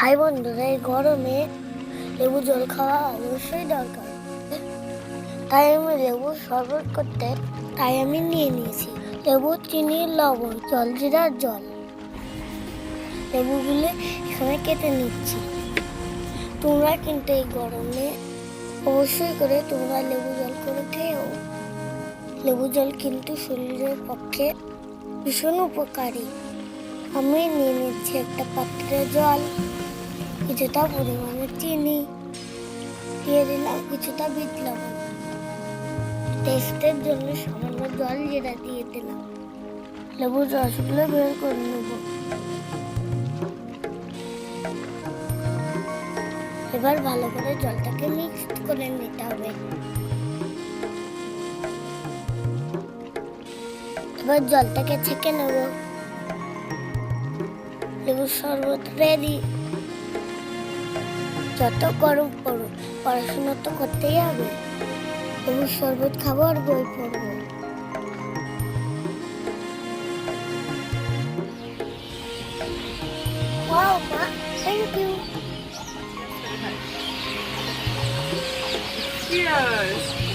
High বন্ধুরা এই গরমে লেবু জল খাওয়া অবশ্যই দরকার। তাই আমি লেবু শরবত করতে তাই আমি নিয়ে নিয়েছি। লেবু, চিনি, লবণ জলজিরার জল। লেবুগুলো এখানে কেটে নিচ্ছি। তোমরা কিন্তু এই গরমে অবশ্যই করে তোমরা লেবু জল করে খেয়েও। লেবু জল কিন্তু শরীরের পক্ষে ভীষণ উপকারী। আমি নিয়ে নিচ্ছি একটা পাত্রে জল। কিছুটা পরিমাণে চিনি দিয়ে দিলাম, কিছুটা বিট লবণ। টেস্টের জন্য সামান্য জল যেটা দিয়ে দিলাম। লেবুর রসগুলো বের করে নেব। এবার ভালো করে জলটাকে মিক্সড করে নিতে হবে। এবার জলটাকে ছেঁকে নেব। লেবুর শরবত রেডি যত গরম পড়ো পড়াশোনা তো করতেই হবে এবং শরবত খাব আর বই পড়ব. Cheers!